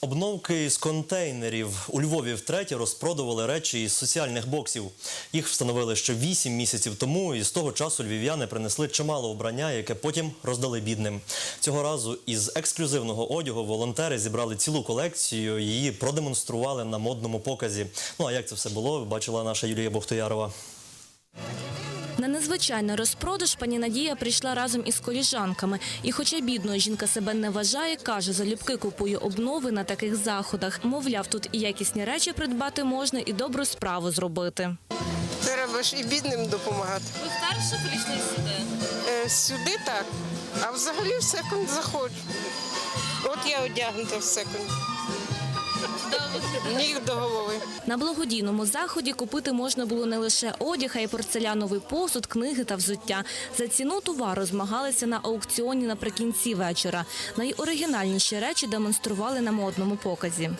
Обновки з контейнерів у Львові втретє розпродували речі із соціальних боксів. Їх встановили ще вісім місяців тому, і з того часу львів'яни принесли чимало вбрання, яке потім роздали бідним. Цього разу із ексклюзивного одягу волонтери зібрали цілу колекцію. Її продемонстрували на модному показі. Ну а як це все було, бачила наша Юлія Бохтоярова. На незвичайний розпродаж пані Надія прийшла разом із коліжанками. І хоча бідною жінка себе не вважає, каже, залюбки купує обнови на таких заходах. Мовляв, тут і якісні речі придбати можна, і добру справу зробити. Треба ж і бідним допомагати. Ви вперше прийшли сюди? Е, сюди так, а взагалі в секунд заходжу. От я одягнута в секунд. Ніг до голови. На благодійному заході купити можна було не лише одяг, а й порцеляновий посуд, книги та взуття. За ціну товару змагалися на аукціоні наприкінці вечора. Найоригінальніші речі демонстрували на модному показі.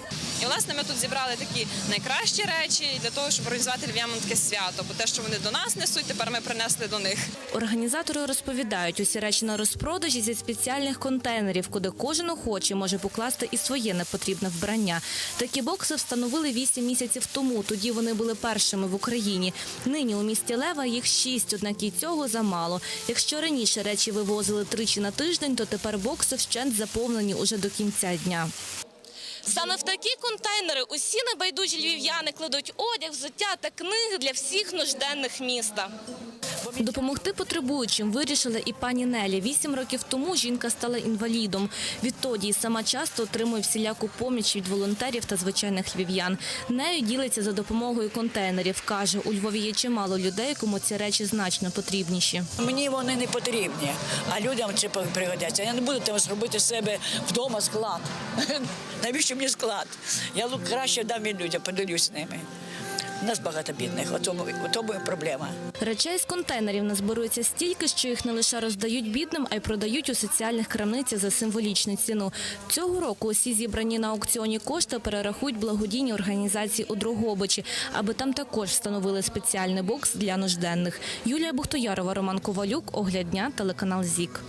І власне ми тут зібрали такі найкращі речі для того, щоб організувати львів'янам таке свято. Бо те, що вони до нас несуть, тепер ми принесли до них. Організатори розповідають, усі речі на розпродажі зі спеціальних контейнерів, куди кожен охочий може покласти і своє непотрібне вбрання. Такі бокси встановили 8 місяців тому. Тоді вони були першими в Україні. Нині у місті Лева їх шість, однак і цього замало. Якщо раніше речі вивозили тричі на тиждень, то тепер бокси вщент заповнені уже до кінця дня. Саме в такі контейнери усі небайдужі львів'яни кладуть одяг, взуття та книги для всіх нужденних міста. Допомогти потребуючим вирішила і пані Нелі. Вісім років тому жінка стала інвалідом. Відтоді сама часто отримує всіляку поміч від волонтерів та звичайних львів'ян. Нею ділиться за допомогою контейнерів. Каже, у Львові є чимало людей, кому ці речі значно потрібніші. Мені вони не потрібні, а людям це пригодяться. Я не буду там зробити себе вдома склад. Навіщо мені склад? Я краще дам і людям, поділюсь ними. У нас багато бідних, у тому, у проблема. Речей з контейнерів назбирується стільки, що їх не лише роздають бідним, а й продають у соціальних крамницях за символічну ціну. Цього року усі зібрані на аукціоні кошти перерахують благодійні організації у Дрогобичі, аби там також встановили спеціальний бокс для нужденних. Юлія Бухтоярова, Роман Ковалюк, Огляд дня, телеканал ЗІК.